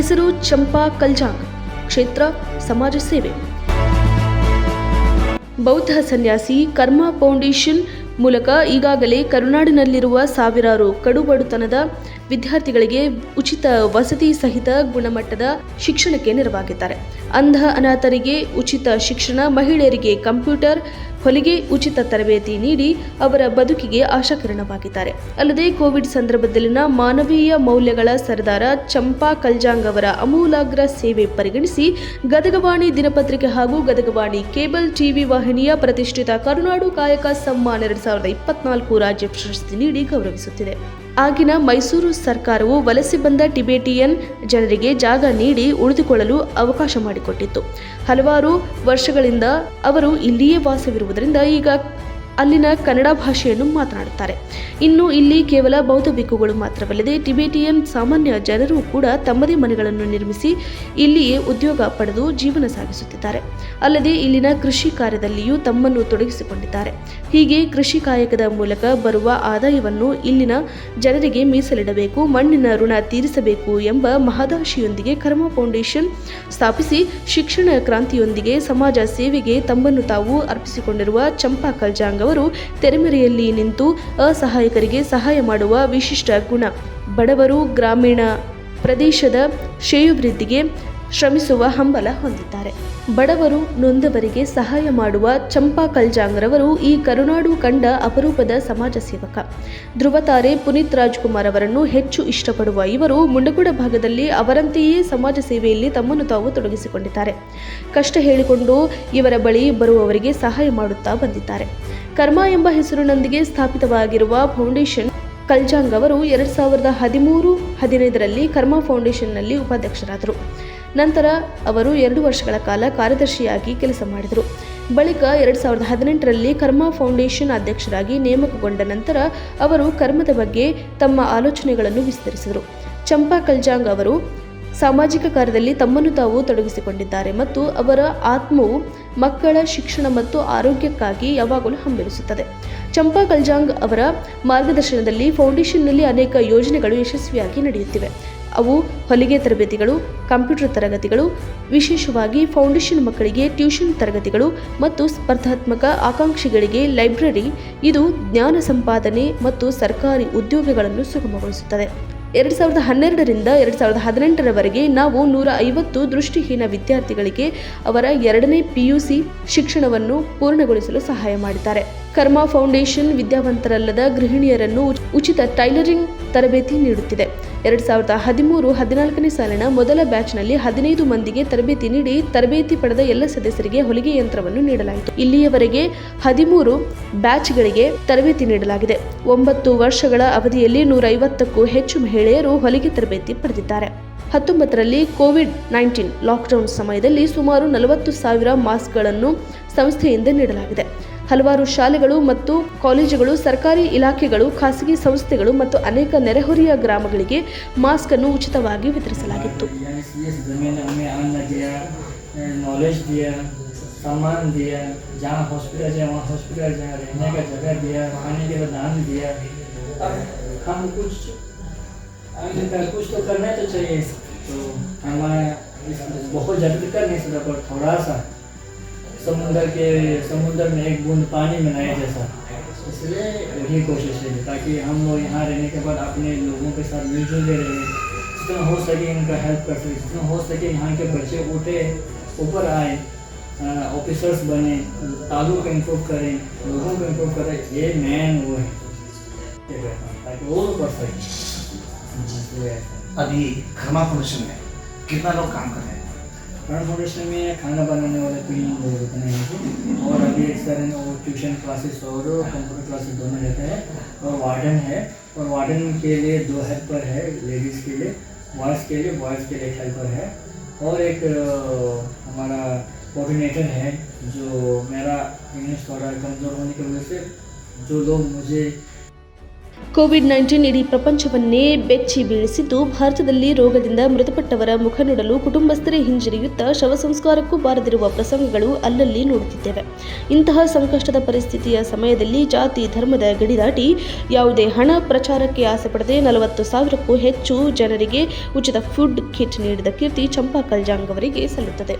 ಹೆಸರು ಚಂಪಾ ಕಲ್ಜಾಂಗ್ ಕ್ಷೇತ್ರ ಸಮಾಜ ಸೇವೆ. ಬೌದ್ಧ ಸನ್ಯಾಸಿ ಕರ್ಮ ಫೌಂಡೇಶನ್ ಮೂಲಕ ಈಗಾಗಲೇ ಕರುನಾಡಿನಲ್ಲಿರುವ ಸಾವಿರಾರು ಕಡುಬಡುತನದ ವಿದ್ಯಾರ್ಥಿಗಳಿಗೆ ಉಚಿತ ವಸತಿ ಸಹಿತ ಗುಣಮಟ್ಟದ ಶಿಕ್ಷಣಕ್ಕೆ ನೆರವಾಗಿದ್ದಾರೆ. ಅಂಧ ಅನಾಥರಿಗೆ ಉಚಿತ ಶಿಕ್ಷಣ, ಮಹಿಳೆಯರಿಗೆ ಕಂಪ್ಯೂಟರ್ ಹೊಲಿಗೆ ಉಚಿತ ತರಬೇತಿ ನೀಡಿ ಅವರ ಬದುಕಿಗೆ ಆಶಾಕಿರಣವಾಗಿದ್ದಾರೆ. ಅಲ್ಲದೆ ಕೋವಿಡ್ ಸಂದರ್ಭದಲ್ಲಿನ ಮಾನವೀಯ ಮೌಲ್ಯಗಳ ಸರ್ದಾರ ಚಂಪಾ ಕಲ್ಜಾಂಗ್ ಅವರ ಅಮೂಲಾಗ್ರ ಸೇವೆ ಪರಿಗಣಿಸಿ ಗದಗವಾಣಿ ದಿನಪತ್ರಿಕೆ ಹಾಗೂ ಗದಗವಾಣಿ ಕೇಬಲ್ ಟಿವಿ ವಾಹಿನಿಯ ಪ್ರತಿಷ್ಠಿತ ಕರುನಾಡು ಕಾಯಕ ಸಮ್ಮಾನ ಎರಡ್ ಸಾವಿರದ ಇಪ್ಪತ್ನಾಲ್ಕು ರಾಜ್ಯ ಪ್ರಶಸ್ತಿ ನೀಡಿ ಗೌರವಿಸುತ್ತಿದೆ. ಆಗಿನ ಮೈಸೂರು ಸರ್ಕಾರವು ವಲಸೆ ಬಂದ ಟಿಬೇಟಿಯನ್ ಜನರಿಗೆ ಜಾಗ ನೀಡಿ ಉಳಿದುಕೊಳ್ಳಲು ಅವಕಾಶ ಮಾಡಿಕೊಟ್ಟಿತ್ತು. ಹಲವಾರು ವರ್ಷಗಳಿಂದ ಅವರು ಇಲ್ಲಿಯೇ ವಾಸವಿರುವುದರಿಂದ ಈಗ ಅಲ್ಲಿನ ಕನ್ನಡ ಭಾಷೆಯನ್ನು ಮಾತನಾಡುತ್ತಾರೆ. ಇನ್ನು ಇಲ್ಲಿ ಕೇವಲ ಬೌದ್ಧ ಭಿಕ್ಕುಗಳು ಮಾತ್ರವಲ್ಲದೆ ಟಿಬೇಟಿಯನ್ ಸಾಮಾನ್ಯ ಜನರು ಕೂಡ ತಮ್ಮದೇ ಮನೆಗಳನ್ನು ನಿರ್ಮಿಸಿ ಇಲ್ಲಿಯೇ ಉದ್ಯೋಗ ಪಡೆದು ಜೀವನ ಸಾಗಿಸುತ್ತಿದ್ದಾರೆ. ಅಲ್ಲದೆ ಇಲ್ಲಿನ ಕೃಷಿ ಕಾರ್ಯದಲ್ಲಿಯೂ ತಮ್ಮನ್ನು ತೊಡಗಿಸಿಕೊಂಡಿದ್ದಾರೆ. ಹೀಗೆ ಕೃಷಿ ಕಾಯಕದ ಮೂಲಕ ಬರುವ ಆದಾಯವನ್ನು ಇಲ್ಲಿನ ಜನರಿಗೆ ಮೀಸಲಿಡಬೇಕು, ಮಣ್ಣಿನ ಋಣ ತೀರಿಸಬೇಕು ಎಂಬ ಮಹದಾಶಿಯೊಂದಿಗೆ ಕರ್ಮ ಫೌಂಡೇಶನ್ ಸ್ಥಾಪಿಸಿ ಶಿಕ್ಷಣ ಕ್ರಾಂತಿಯೊಂದಿಗೆ ಸಮಾಜ ಸೇವೆಗೆ ತಮ್ಮನ್ನು ತಾವು ಅರ್ಪಿಸಿಕೊಂಡಿರುವ ಚಂಪಾ ಕಲ್ಜಾಂಗ್ ಅವರು ತೆರೆಮರೆಯಲ್ಲಿ ನಿಂತು ಅಸಹಾಯಕರಿಗೆ ಸಹಾಯ ಮಾಡುವ ವಿಶಿಷ್ಟ ಗುಣ. ಬಡವರು ಗ್ರಾಮೀಣ ಪ್ರದೇಶದ ಶ್ರೇಯೋಭಿವೃದ್ಧಿಗೆ ಶ್ರಮಿಸುವ ಹಂಬಲ ಹೊಂದಿದ್ದಾರೆ. ಬಡವರು ನೊಂದವರಿಗೆ ಸಹಾಯ ಮಾಡುವ ಚಂಪಾ ಕಲ್ಜಾಂಗ್ರವರು ಈ ಕರುನಾಡು ಕಂಡ ಅಪರೂಪದ ಸಮಾಜ ಸೇವಕ. ಧ್ರುವತಾರೆ ಪುನೀತ್ ರಾಜ್ಕುಮಾರ್ ಅವರನ್ನು ಹೆಚ್ಚು ಇಷ್ಟಪಡುವ ಇವರು ಮುಂಡಗುಡ ಭಾಗದಲ್ಲಿ ಅವರಂತೆಯೇ ಸಮಾಜ ಸೇವೆಯಲ್ಲಿ ತಮ್ಮನ್ನು ತಾವು ತೊಡಗಿಸಿಕೊಂಡಿದ್ದಾರೆ. ಕಷ್ಟ ಹೇಳಿಕೊಂಡು ಇವರ ಬಳಿ ಬರುವವರಿಗೆ ಸಹಾಯ ಮಾಡುತ್ತಾ ಬಂದಿದ್ದಾರೆ. ಕರ್ಮ ಎಂಬ ಹೆಸರಿನೊಂದಿಗೆ ಸ್ಥಾಪಿತವಾಗಿರುವ ಫೌಂಡೇಶನ್ ಕಲ್ಜಾಂಗ್ ಅವರು ಎರಡು ಸಾವಿರದ ಹದಿಮೂರು ಹದಿನೈದರಲ್ಲಿ ಕರ್ಮ ಫೌಂಡೇಶನ್ನಲ್ಲಿ ಉಪಾಧ್ಯಕ್ಷರಾದರು. ನಂತರ ಅವರು ಎರಡು ವರ್ಷಗಳ ಕಾಲ ಕಾರ್ಯದರ್ಶಿಯಾಗಿ ಕೆಲಸ ಮಾಡಿದರು. ಬಳಿಕ ಎರಡು ಸಾವಿರದ ಹದಿನೆಂಟರಲ್ಲಿ ಕರ್ಮ ಫೌಂಡೇಶನ್ ಅಧ್ಯಕ್ಷರಾಗಿ ನೇಮಕಗೊಂಡ ನಂತರ ಅವರು ಕರ್ಮದ ಬಗ್ಗೆ ತಮ್ಮ ಆಲೋಚನೆಗಳನ್ನು ವಿಸ್ತರಿಸಿದರು. ಚಂಪಾ ಕಲ್ಜಾಂಗ್ ಅವರು ಸಾಮಾಜಿಕ ಕಾರ್ಯದಲ್ಲಿ ತಮ್ಮನ್ನು ತಾವು ತೊಡಗಿಸಿಕೊಂಡಿದ್ದಾರೆ ಮತ್ತು ಅವರ ಆತ್ಮವು ಮಕ್ಕಳ ಶಿಕ್ಷಣ ಮತ್ತು ಆರೋಗ್ಯಕ್ಕಾಗಿ ಯಾವಾಗಲೂ ಹಂಬಲಿಸುತ್ತದೆ ಚಂಪಾ ಕಲ್ಜಾಂಗ್ ಅವರ ಮಾರ್ಗದರ್ಶನದಲ್ಲಿ ಫೌಂಡೇಶನ್ನಲ್ಲಿ ಅನೇಕ ಯೋಜನೆಗಳು ಯಶಸ್ವಿಯಾಗಿ ನಡೆಯುತ್ತಿವೆ. ಅವು ಹೊಲಿಗೆ ತರಬೇತಿಗಳು, ಕಂಪ್ಯೂಟರ್ ತರಗತಿಗಳು, ವಿಶೇಷವಾಗಿ ಫೌಂಡೇಶನ್ ಮಕ್ಕಳಿಗೆ ಟ್ಯೂಷನ್ ತರಗತಿಗಳು ಮತ್ತು ಸ್ಪರ್ಧಾತ್ಮಕ ಆಕಾಂಕ್ಷಿಗಳಿಗೆ ಲೈಬ್ರರಿ. ಇದು ಜ್ಞಾನ ಸಂಪಾದನೆ ಮತ್ತು ಸರ್ಕಾರಿ ಉದ್ಯೋಗಗಳನ್ನು ಸುಗಮಗೊಳಿಸುತ್ತದೆ. ಎರಡು ಸಾವಿರದ ಹನ್ನೆರಡರಿಂದ ಎರಡು ಸಾವಿರದ ಹದಿನೆಂಟರವರೆಗೆ ನಾವು ನೂರ ಐವತ್ತು ದೃಷ್ಟಿಹೀನ ವಿದ್ಯಾರ್ಥಿಗಳಿಗೆ ಅವರ ಎರಡನೇ ಪಿಯುಸಿ ಶಿಕ್ಷಣವನ್ನು ಪೂರ್ಣಗೊಳಿಸಲು ಸಹಾಯ ಮಾಡಿದ್ದಾರೆ. ಕರ್ಮ ಫೌಂಡೇಶನ್ ವಿದ್ಯಾವಂತರಲ್ಲದ ಗೃಹಿಣಿಯರನ್ನು ಉಚ್- ಉಚಿತ ಟೈಲರಿಂಗ್ ತರಬೇತಿ ನೀಡುತ್ತಿದೆ. ಎರಡು ಸಾವಿರದ ಹದಿಮೂರು ಹದಿನಾಲ್ಕನೇ ಸಾಲಿನ ಮೊದಲ ಬ್ಯಾಚ್ನಲ್ಲಿ ಹದಿನೈದು ಮಂದಿಗೆ ತರಬೇತಿ ನೀಡಿ ತರಬೇತಿ ಪಡೆದ ಎಲ್ಲ ಸದಸ್ಯರಿಗೆ ಹೊಲಿಗೆ ಯಂತ್ರವನ್ನು ನೀಡಲಾಯಿತು. ಇಲ್ಲಿಯವರೆಗೆ ಹದಿಮೂರು ಬ್ಯಾಚ್ಗಳಿಗೆ ತರಬೇತಿ ನೀಡಲಾಗಿದೆ. ಒಂಬತ್ತು ವರ್ಷಗಳ ಅವಧಿಯಲ್ಲಿ ನೂರೈವತ್ತಕ್ಕೂ ಹೆಚ್ಚು ಮಹಿಳೆಯರು ಹೊಲಿಗೆ ತರಬೇತಿ ಪಡೆದಿದ್ದಾರೆ. ಹತ್ತೊಂಬತ್ತರಲ್ಲಿ ಕೋವಿಡ್ ನೈನ್ಟೀನ್ ಲಾಕ್ಡೌನ್ ಸಮಯದಲ್ಲಿ ಸುಮಾರು ನಲವತ್ತು ಸಾವಿರ ಮಾಸ್ಕ್ಗಳನ್ನು ಸಂಸ್ಥೆಯಿಂದ ನೀಡಲಾಗಿದೆ. ಹಲವಾರು ಶಾಲೆಗಳು ಮತ್ತು ಕಾಲೇಜುಗಳು ಸರ್ಕಾರಿ ಇಲಾಖೆಗಳು ಖಾಸಗಿ ಸಂಸ್ಥೆಗಳು ಮತ್ತು ಅನೇಕ ನೆರೆಹೊರೆಯ ಗ್ರಾಮಗಳಿಗೆ ಮಾಸ್ಕ್ ಅನ್ನು ಉಚಿತವಾಗಿ ವಿತರಿಸಲಾಗಿತ್ತು दिया इसलिए ज़मीन ने हमें अन्न दिया नॉलेज दिया सामान दिया जहाँ हॉस्पिटल जाए वहाँ हॉस्पिटल जहाँ रहने का जगह दिया खाने के लिए दान दिया अब हम कुछ आगे का कुछ तो करना तो चाहिए तो हमारा इस- बहुत जल्दी कर नहीं सकता पर थोड़ा सा समुंदर के, समुंदर में एक बूंद पानी में बनाए जैसा। इसलिए वही कोशिश है ताकि हम लोग यहाँ रहने के बाद अपने लोगों के साथ मिलजुल के रहें। जितना हो सके इनका हेल्प कर सके, जितना हो सके यहाँ के बच्चे उठे, ऊपर आए ऑफिसर्स बने, तालुक इम्प्रूव करें, लोगों को इम्प्रूव करें। ये मेन वो है। ताकि वो कर सकें। अभी खरमा फाउंडेशन में कितना लोग काम कर रहे हैं? फाउंडेशन में खाना बनाने वाले लोग होते हैं और अभी इस सर हैं, वो ट्यूशन क्लासेस और कंप्यूटर क्लासेस दोनों रहते हैं और वार्डन है और वार्डन के लिए दो हेल्पर है लेडीज़ के लिए बॉयज़ के लिए बॉयज़ के लिए एक हेल्पर है और एक हमारा कोऑर्डिनेटर है जो मेरा इंग्लिश थोड़ा कमज़ोर होने की वजह से जो लोग मुझे ಕೋವಿಡ್ ನೈನ್ಟೀನ್ ಇಡೀ ಪ್ರಪಂಚವನ್ನೇ ಬೆಚ್ಚಿ ಬೀಳಿಸಿದ್ದು, ಭಾರತದಲ್ಲಿ ರೋಗದಿಂದ ಮೃತಪಟ್ಟವರ ಮುಖ ನೋಡಲು ಕುಟುಂಬಸ್ಥರೇ ಹಿಂಜರಿಯುತ್ತಾ ಶವ ಸಂಸ್ಕಾರಕ್ಕೂ ಬಾರದಿರುವ ಪ್ರಸಂಗಗಳು ಅಲ್ಲಲ್ಲಿ ನೋಡುತ್ತಿದ್ದೇವೆ. ಇಂತಹ ಸಂಕಷ್ಟದ ಪರಿಸ್ಥಿತಿಯ ಸಮಯದಲ್ಲಿ ಜಾತಿ, ಧರ್ಮದ ಗಡಿ ದಾಟಿ ಯಾವುದೇ ಹಣ, ಪ್ರಚಾರಕ್ಕೆ ಆಸೆ ಪಡೆದೇ ನಲವತ್ತು ಸಾವಿರಕ್ಕೂ ಹೆಚ್ಚು ಜನರಿಗೆ ಉಚಿತ ಫುಡ್ ಕಿಟ್ ನೀಡಿದ ಕೀರ್ತಿ ಚಂಪಾ ಕಲ್ಜಾಂಗ್ ಅವರಿಗೆ ಸಲ್ಲುತ್ತದೆ.